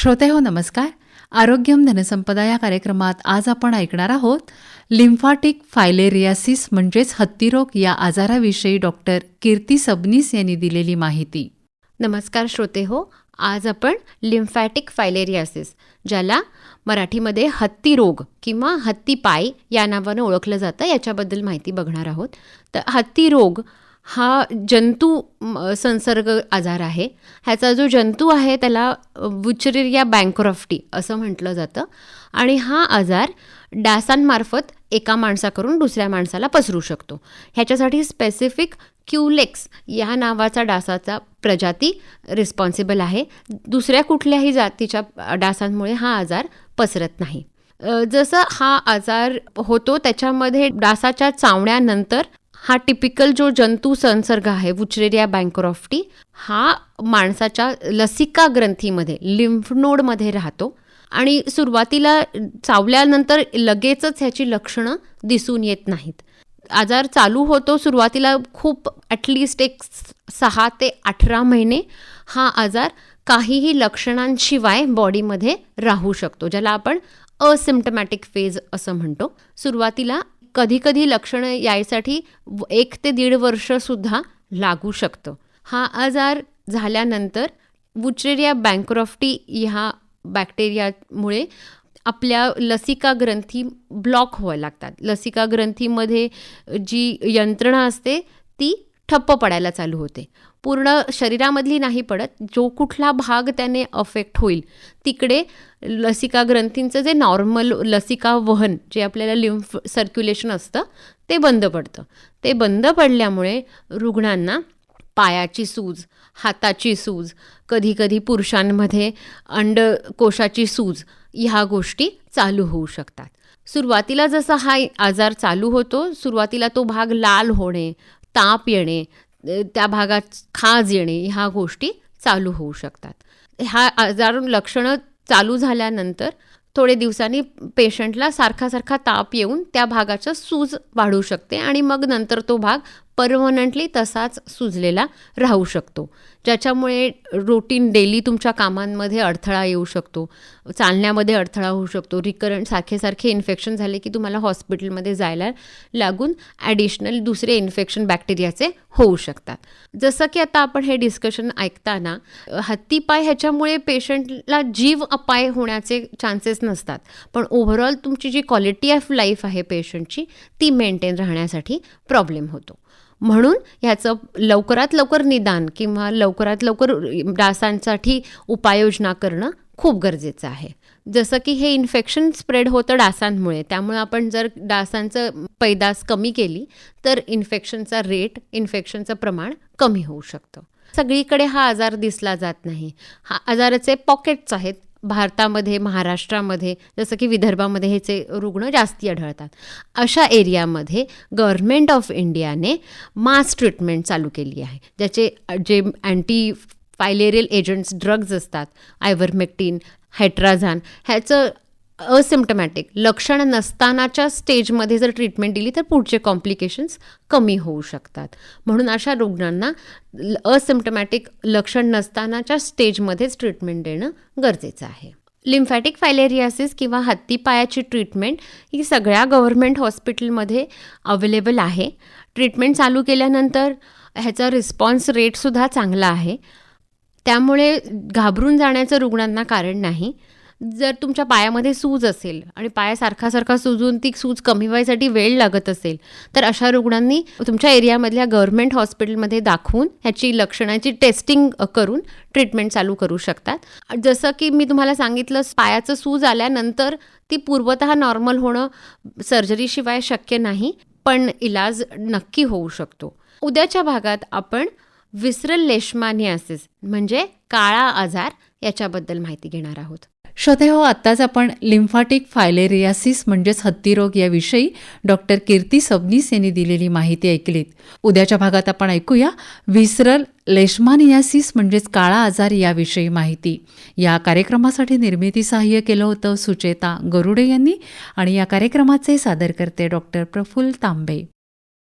श्रोते हो नमस्कार. आरोग्यम धनसंपदा या कार्यक्रमात आज आपण ऐकणार आहोत लिम्फाटिक फायलेरियासिस म्हणजेच हत्तीरोग या आजाराविषयी डॉक्टर कीर्ती सबनीस यांनी दिलेली माहिती. नमस्कार श्रोते हो आज आपण लिम्फॅटिक फायलेरियासिस ज्याला मराठीमध्ये हत्ती रोग किंवा हत्ती पाय या नावानं ओळखलं जातं याच्याबद्दल माहिती बघणार आहोत. तर हत्ती रोग हा जंतू संसर्ग आजार आहे. ह्याचा जो जंतू आहे त्याला वुचरिरिया बँक्रॉफ्टी असं म्हटलं जातं. आणि हा आजार डासांमार्फत एका माणसाकडून दुसऱ्या माणसाला पसरू शकतो. ह्याच्यासाठी स्पेसिफिक क्युलेक्स या नावाचा डासाचा प्रजाती रिस्पॉन्सिबल आहे. दुसऱ्या कुठल्याही जातीच्या डासांमुळे हा आजार पसरत नाही. जसं हा आजार होतो त्याच्यामध्ये डासाच्या चावण्यानंतर हा टिपिकल जो जंतू संसर्ग आहे वुचरेरिया बँकरॉफ्टी हा माणसाच्या लसिका ग्रंथीमध्ये लिम्फनोडमध्ये राहतो. आणि सुरुवातीला चावल्यानंतर लगेचच ह्याची लक्षणं दिसून येत नाहीत. आजार चालू होतो सुरुवातीला खूप ॲटलिस्ट एक सहा ते अठरा महिने हा आजार काहीही लक्षणांशिवाय बॉडीमध्ये राहू शकतो ज्याला आपण असिम्टमॅटिक फेज असं म्हणतो. सुरुवातीला कधीकधी लक्षणं यायसाठी व- एक ते दीड वर्षसुद्धा लागू शकतं. हा आजार झाल्यानंतर वुचरेरिया बँक्रॉफ्टी ह्या बॅक्टेरियामुळे आपल्या लसिका ग्रंथी ब्लॉक व्हायला लागतात. लसिका ग्रंथीमध्ये जी यंत्रणा असते ती ठप्प पडायला चालू होते. पूर्ण शरीरामधली नाही पडत जो कुठला भाग त्याने अफेक्ट होईल तिकडे लसिका ग्रंथींचं जे नॉर्मल लसिका वहन जे आपल्याला लिम्फ सर्क्युलेशन असतं ते बंद पडतं. ते बंद पडल्यामुळे रुग्णांना पायाची सूज हाताची सूज कधीकधी पुरुषांमध्ये अंडकोशाची सूज ह्या गोष्टी चालू होऊ शकतात. सुरुवातीला जसा हा आजार चालू होतो सुरुवातीला तो भाग लाल होणे ताप येणे त्या भागात खाज येणे ह्या गोष्टी चालू होऊ शकतात. ह्या आजार लक्षणं चालू झाल्यानंतर थोडे दिवसांनी पेशंटला सारखा सारखा ताप येऊन त्या भागाचं सूज वाढू शकते आणि मग नंतर तो भाग परमनंटली तसाच सुजलेला राहू शकतो. ज्याच्यामुळे रुटीन डेली तुमच्या कामांमध्ये अडथळा येऊ शकतो. चालण्यामध्ये अडथळा होऊ शकतो. रिकरंट सारखे सारखे इन्फेक्शन झाले की तुम्हाला हॉस्पिटलमध्ये जायला लागून ॲडिशनल दुसरे इन्फेक्शन बॅक्टेरियाचे होऊ शकतात. जसं की आता आपण हे डिस्कशन ऐकताना हत्तीपाय ह्याच्यामुळे पेशंटला जीव अपाय होण्याचे चान्सेस नसतात. पण ओव्हरऑल तुमची जी क्वालिटी ऑफ लाईफ आहे पेशंटची ती मेंटेन राहण्यासाठी प्रॉब्लेम होतो. म्हणून ह्याचं लवकरात लवकर निदान किंवा लवकरात लवकर डासांसाठी उपाययोजना करणं खूप गरजेचं आहे. जसं की हे इन्फेक्शन स्प्रेड होतं डासांमुळे त्यामुळे आपण जर डासांचं पैदास कमी केली तर इन्फेक्शनचा रेट इन्फेक्शनचं प्रमाण कमी होऊ शकतं. सगळीकडे हा आजार दिसला जात नाही. हा आजाराचे पॉकेट्स आहेत भारतामध्ये महाराष्ट्रामध्ये जसं की विदर्भामध्ये ह्याचे रुग्ण जास्ती आढळतात. अशा एरियामध्ये गव्हर्मेंट ऑफ इंडियाने मास ट्रीटमेंट चालू केली आहे. ज्याचे जे अँटी फायलेरियल एजंट्स ड्रग्ज असतात आयव्हरमेक्टिन हायट्राझान ह्याचं असिम्टमॅटिक लक्षण नसतानाच्या स्टेजमध्ये जर ट्रीटमेंट दिली तर पुढचे कॉम्प्लिकेशन्स कमी होऊ शकतात. म्हणून अशा रुग्णांना असिम्टमॅटिक लक्षण नसतानाच्या स्टेजमध्येच ट्रीटमेंट देणं गरजेचं आहे. लिम्फॅटिक फायलेरियासिस किंवा हत्तीपायाची ट्रीटमेंट ही सगळ्या गव्हर्मेंट हॉस्पिटलमध्ये अवेलेबल आहे. ट्रीटमेंट चालू केल्यानंतर ह्याचा रिस्पॉन्स रेटसुद्धा चांगला आहे. त्यामुळे घाबरून जाण्याचं रुग्णांना कारण नाही. जर तुमच्या पायामध्ये सूज असेल आणि पायासारखा सारखा सुजून ती सूज कमी व्हायसाठी वेळ लागत असेल तर अशा रुग्णांनी तुमच्या एरियामधल्या गव्हर्मेंट हॉस्पिटलमध्ये दाखवून ह्याची लक्षणाची टेस्टिंग करून ट्रीटमेंट चालू करू शकतात. जसं की मी तुम्हाला सांगितलं पायाचं सूज आल्यानंतर ती पूर्वतः नॉर्मल होणं सर्जरीशिवाय शक्य नाही पण इलाज नक्की होऊ शकतो. उद्याच्या भागात आपण विसरल लेशमानियासिस म्हणजे काळा आजार याच्याबद्दल माहिती घेणार आहोत. हो आत्ताच आपण लिम्फाटिक फायलेरियासिस म्हणजेच हत्तीरोग याविषयी डॉक्टर कीर्ती सबनीस यांनी दिलेली माहिती ऐकलीत. उद्याच्या भागात आपण ऐकूया विसरल लेशमानियासिस म्हणजेच काळा आजार याविषयी माहिती. या कार्यक्रमासाठी निर्मिती सहाय्य केलं होतं सुचेता गरुडे यांनी आणि या कार्यक्रमाचे सादर करते डॉक्टर प्रफुल्ल तांबे.